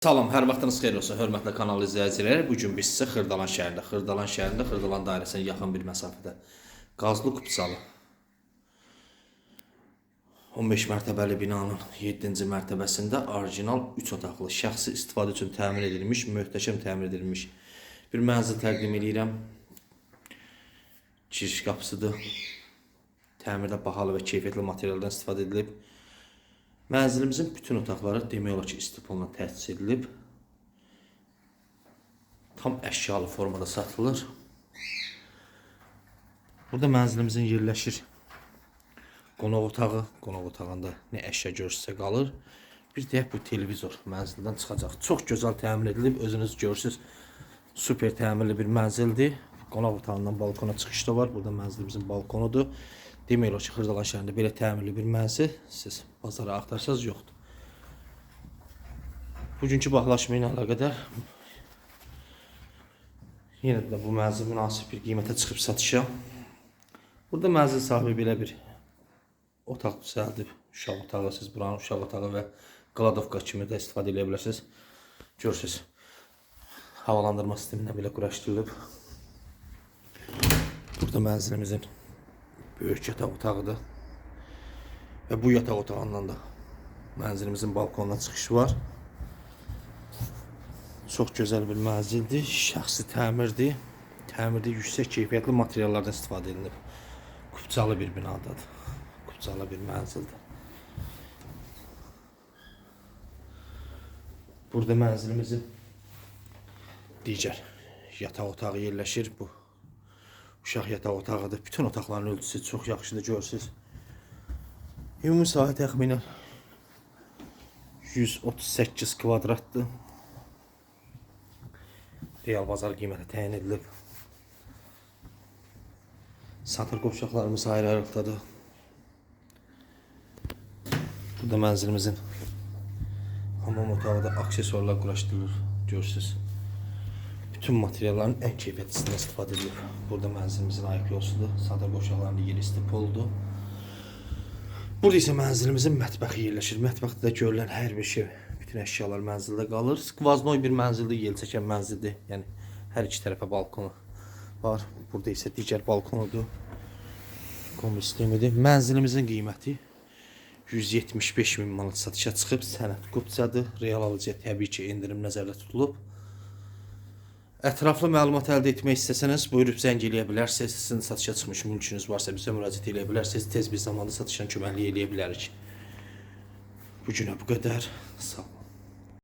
Salam, hər vaxtınız xeyir olsun, hörmətli kanal izləyiciləri. Bu gün biz sizə Xırdalan şəhərində, Xırdalan şəhərində, Xırdalan dairəsinə yaxın bir məsafədə Qazlı Kupçalı 15 mərtəbəli binanın 7-ci mərtəbəsində orijinal 3 otaqlı, şəxsi istifadə üçün təmir edilmiş, möhtəşəm təmir edilmiş bir mənzil təqdim edirəm. Giriş qapısıdır. Təmirdə bahalı və keyfiyyətli materialdan istifadə edilib. Mənzilimizin bütün otaqları demək olar ki, istipolla təchiz edilib. Tam əşyalı formada satılır. Burada mənzilimizin yerləşir qonaq otağı, qonaq otağında nə əşya görürsə qalır. Bir də bu televizor mənzildən çıxacaq. Çox gözəl təmir edilib, özünüz görürsüz. Super təmirli bir mənzildir. Qonaq otağından balkona çıxış da var. Burada mənzilimizin balkonudur. Demək olar ki, Xırdalan şəhərində belə təmirli bir mənzil siz bazara axtarsanız yoxdur. Bugünkü baxlaşma ilə əlaqədar yenə də bu mənzil münasib bir qiymətə çıxıb satışa. Burada mənzil sahibi belə bir otaq düzəldib. Uşaq otağı, siz buranın uşaq otağı və qladovka kimi də istifadə edə bilərsiniz. Görürsüz. Havalandırma sisteminə belə quraşdırılıb. Burada mənzilimizin böyük yataq otağıdır. Və bu yataq otağından da mənzilimizin balkonuna çıxışı var. Çox gözəl bir mənzildir, şəxsi təmirdir. Təmirdə yüksək keyfiyyətli materiallardan istifadə edilib. Kupçalı bir binadadır. Kupçalı bir mənzildir. Burada mənzilimizin digər yataq otağı yerləşir. Bu uşaq yataq otağıdır. Bütün otaqların ölçüsü çox yaxşıdır, görürsüz. Ümumi sahə təxminən 138 kvadratdır. Real bazar qiyməti təyin edilib. Satır qovşaqlarımız ayrı-ayrılıqdadır. Burada mənzilimizin hamam otağı da aksesuarlar quraşdırılır, görürsüz. Bütün materialların ən keyfiyyətlisindən istifadə edilib. Burada mənzilimizin ayıq yolsudur. Satır qovşaqlarının yeri istipoldur. Burada isə mənzilimizin mətbəxi yerləşir. Mətbəxdə də görülən hər bir şey, bütün əşyalar mənzildə qalır. Skvaznoy bir mənzildir, yel çəkən mənzildir. Yəni hər iki tərəfə balkonu var. Burada isə digər balkonudur. Kombi sistemidir. Mənzilimizin qiyməti 175 min manat satışa çıxıb. Sənəd qupçadır. Real alıcıya təbii ki, endirim nəzərdə tutulub. Ətraflı məlumat əldə etmək istəsəniz, buyurub zəng eləyə bilərsiniz. Sizin satışa çıxmış mülkünüz varsa bizə müraciət eləyə bilərsiniz. Tez bir zamanda satışa köməklik eləyə bilərik. Bu günə bu qədər. Sağ olun.